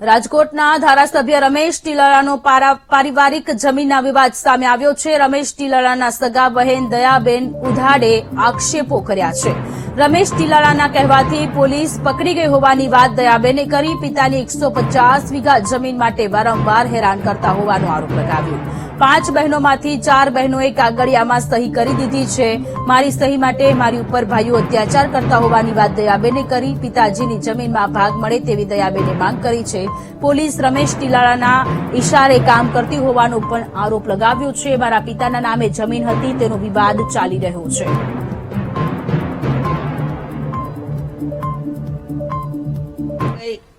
રાજકોટના ધારાસભ્ય રમેશ ટીલાળાનો પારા- પારિવારિક જમીનના વિવાદ સામે આવ્યો છે. રમેશ ટીલાળાના સગા બહેન દયાબેન ઉધાડે આક્ષેપો કર્યા છે. રમેશ ટીલરાના કહેવાથી પોલીસ પકડી ગઈ હોવાની વાત દયાબેને કરી. પિતાની એકસો પચાસ વીઘા જમીન માટે વારંવાર હેરાન કરતા હોવાનો આરોપ લગાવ્યો. પાંચ બહેનોમાંથી ચાર બહેનોએ કાગળિયામાં સહી કરી દીધી છે. મારી સહી માટે મારી ઉપર ભાઈઓ અત્યાચાર કરતા હોવાની વાત દયાબેને કરી. પિતાજીની જમીનમાં ભાગ મળે તેવી દયાબેને માંગ કરી છે. પોલીસ રમેશ ટીલાળાના ઇશારે કામ કરતી હોવાનો પણ આરોપ લગાવ્યો છે. મારા પિતાના નામે જમીન હતી, તેનો વિવાદ ચાલી રહ્યો છે.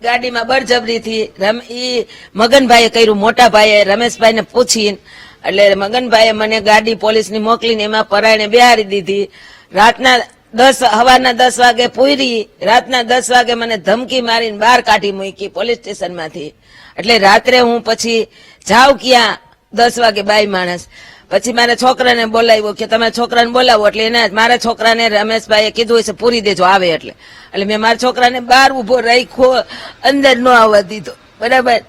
ગાડીમાં બળજબરીથી રમ, ઈ મગનભાઈએ કર્યું મોટા ભાઈએ રમેશભાઈને પૂછીને, એટલે મગનભાઈએ મને ગાડી પોલીસની મોકલીને એમાં પરાયણે બેહારી દીધી. રાતના દસ હવાના દસ વાગે પૂરી, રાતના દસ વાગે મને ધમકી મારીને બહાર કાઢી મૂકી પોલીસ સ્ટેશનમાંથી. એટલે રાત્રે હું પછી જાઉં ક્યાં? દસ વાગે બાઈ માણસ. પછી મારા છોકરાને બોલાવ્યો કે તમે છોકરાને બોલાવો એટલે એને મારા છોકરાને રમેશભાઈએ કીધું હશે, પૂરી દેજો, આવે એટલે. એટલે મેં મારા છોકરાને બહાર ઊભો રાખ્યો, અંદર ન આવવા દીધો. બરાબર?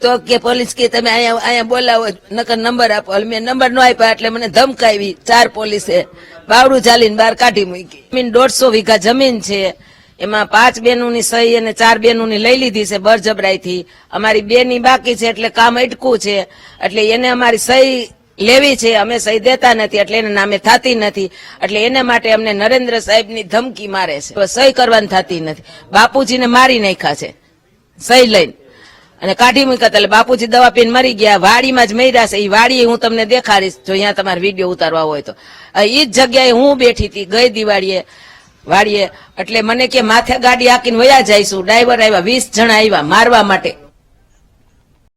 તો કે પોલીસ કે તમે અહીંયા અહીંયા બોલાવો, નકર નંબર આપો. એટલે મેં નંબર ન આપ્યા, એટલે મને ધમકાવી ચાર પોલીસે. બાવડું ચાલીને બહાર કાઢી મૂકી. જમીન દોઢસો વીઘા જમીન છે. એમાં પાંચ બેનોની સહી અને ચાર બેનોની લઈ લીધી છે બરજબરાઈથી અમારી બેની બાકી છે, એટલે કામ અટકું છે. એટલે એને અમારી સહી લેવી છે, અમે સહી દેતા નથી, એટલે એને નામે થતી નથી, એટલે એના માટે અમને નરેન્દ્ર સાહેબની ધમકી મારે છે. સહી કરવાની થતી નથી. બાપુજીને મારી નાખ્યા છે. સહી લઈને. અને કાઢી મૂક્યા એટલે બાપુજી દવા પીને મરી ગયા, વાડીમાં જ મર્યા છે. એ વાડી હું તમને દેખાડીશ, જો અહીંયા તમારે વીડિયો ઉતારવા હોય તો. એ જ જગ્યાએ હું બેઠી હતી, ગઈ દિવાળીએ, વાડીએ. એટલે મને કે માથે ગાડી હાકીને વયા જઈશું. ડ્રાઈવર આવ્યા, વીસ જણા આવ્યા મારવા માટે.